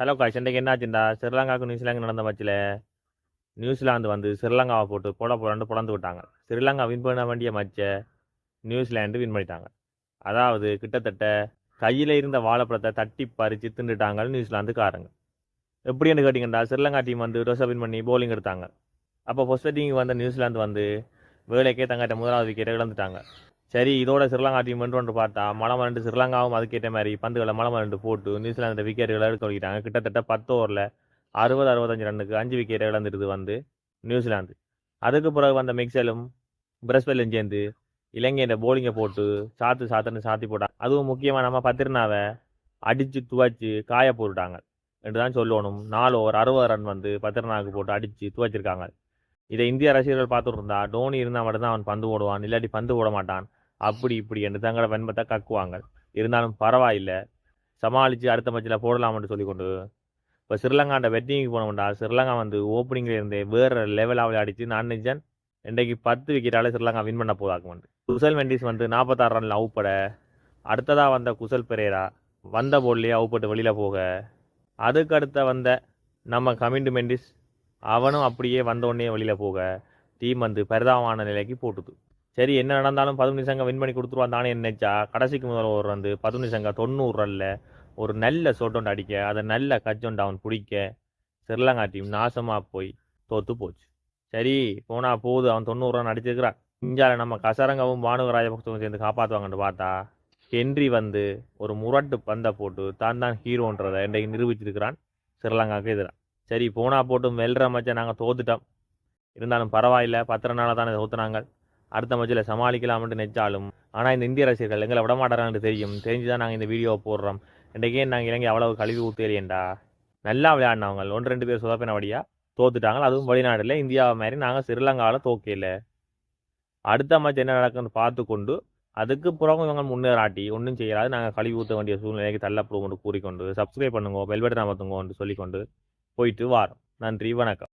Hello guys இன்றைக்கு என்னாச்சுண்டா? ஸ்ரீலங்காவுக்கு New Zealand நடந்த மேட்ச்சில் நியூசிலாந்து வந்து ஸ்ரீலங்காவை போட்டு போட போடாண்டு பிளந்து விட்டாங்க. ஸ்ரீலங்கா வின் பண்ண வேண்டிய மேட்சை நியூசிலாண்டு வின் பண்ணிட்டாங்க. அதாவது கிட்டத்தட்ட கையில் இருந்த வாழைப்பழத்தை தட்டி பறித்து தின்னுட்டாங்க நியூசிலாந்துக்காரங்க. எப்படின்னு கேட்டிங்கன்னா ஸ்ரீலங்கா டீம் வந்து ரோசா வின் பண்ணி போலிங் எடுத்தாங்க. அப்போ ஃபர்ஸ்ட் பேட்டிங் வந்த நியூசிலாந்து வந்து வேலைக்கே தங்கிட்ட முதலாவது விக்கெட்டை இழந்துட்டாங்க. சரி இதோட ஸ்ரீலங்கா டீம் வென்று பார்த்தா மலை மரண்டு ஸ்ரீலங்காவும் அதுக்கேற்ற மாதிரி பந்துகளை மலை மரண்டு போட்டு நியூசிலாந்து விக்கெட்டுகளை எடுத்து வைக்கிட்டாங்க கிட்டத்தட்ட பத்து ஓவரில் அறுபது அறுபத்தஞ்சு ரன்னுக்கு அஞ்சு விக்கெட் இழந்துடுது வந்து நியூசிலாந்து. அதுக்கு பிறகு வந்த மிக்சலும் பிரஸ்பெல்லும் சேர்ந்து இலங்கையின் போலிங்கை போட்டு சாத்து சாத்துன்னு சாத்தி போட்டாங்க அதுவும் முக்கியமாக நம்ம பத்திரனாவை அடித்து துவைச்சு காய போட்டுட்டாங்க. என்று தான் சொல்லணும். நாலு ஓவர் அறுபது ரன் வந்து பத்திரனாவுக்கு போட்டு அடித்து துவைச்சிருக்காங்க. இதை இந்திய ரசிகர்கள் பார்த்துட்டு இருந்தா டோனி இருந்தால் மட்டும்தான் அவன் பந்து போடுவான் இல்லாட்டி பந்து போட மாட்டான். அப்படி இப்படி என்று தங்களோட வெண்பத்தை கக்குவாங்க இருந்தாலும் பரவாயில்லை. சமாளித்து அடுத்த மேட்ச்சில் போடலாம்னு சொல்லிக்கொண்டு இப்போ ஸ்ரீலங்காண்ட வெட்டிங்க்கு போனோம்டா ஸ்ரீலங்கா வந்து ஓப்பனிங்கில் இருந்தே வேறு லெவலாக விளையாடிச்சு நான் நினைச்சேன் இன்றைக்கு பத்து விக்கெட்டால் ஸ்ரீலங்கா வின் பண்ண போதாக்கும் வந்து குசல் வெண்டிஸ் வந்து நாற்பத்தாறு ரனில் அவுப்பட அடுத்ததாக வந்த குசல் பெரேரா வந்த போல்லையே அவுப்பட்டு வெளியில் போக அதுக்கு அடுத்த வந்த நம்ம கமிண்டு மெண்டிஸ் அவனும் அப்படியே வந்தோடனே வெளியில் போக டீம் வந்து பரிதாபமான நிலைக்கு போட்டுது. சரி என்ன நடந்தாலும் பதுமணி சங்கம் வின் பண்ணி கொடுத்துருவான் தானே நினைச்சா கடைசிக்கு முதல் ஓவர் வந்து பதுமணி சங்கம் தொண்ணூறு ரன்ல ஒரு நல்ல சோட்டோண்டு அடிக்க அதை நல்ல கச்சோண்ட் அவன் பிடிக்க ஸ்ரீலங்கா டீம் நாசமாக போய் தோத்து போச்சு. சரி போனா போகுது அவன் தொண்ணூறு ரன் அடிச்சிருக்கிறான். இந்தியாவில் நம்ம கசரங்கவும் பானு ராஜபக்தவும் சேர்ந்து காப்பாற்றுவாங்கன்னு பார்த்தா ஹென்றி வந்து ஒரு முரட்டு பந்தை போட்டு தான் தான் ஹீரோன்றதை இன்றைக்கு நிரூபிச்சிருக்கிறான் ஸ்ரீலங்காவுக்கு எதிராக சரி போனா போட்டு வெல்ற மச்சை நாங்கள் தோத்துட்டோம். இருந்தாலும் பரவாயில்ல பத்திர நாளாக தானே தோத்துனாங்க. அடுத்த மச்சில் சமாளிக்கலாம்னு நினைச்சாலும் ஆனால் இந்த இந்திய ரசிகர்கள் எங்களை விட தெரியும். தெரிஞ்சு தான் நாங்கள் இந்த வீடியோவை போடுறோம். இன்றைக்கே நாங்கள் இலங்கை அவ்வளவு கழுவி ஊற்றலையேண்டா நல்லா விளையாடினவங்க ஒன்று ரெண்டு பேர் சொதப்பினபடியாக தோத்துட்டாங்க. அதுவும் வெளிநாட்டில் இந்தியாவை மாதிரி நாங்கள் ஸ்ரீலங்காவில் தோக்கையில். அடுத்த மேட்ச் என்ன நடக்குன்னு பார்த்து கொண்டு அதுக்கு பிறகு இவங்க முன்னேறாட்டி ஒன்றும் செய்யாது. நாங்கள் கழுவி ஊற்ற வேண்டிய சூழ்நிலைக்கு தள்ளப்படுவோம் கூறிக்கொண்டு சப்ஸ்கிரைப் பண்ணுங்க பெல் பட்டன் சொல்லிக்கொண்டு போயிட்டு வாரோம். நன்றி வணக்கம்.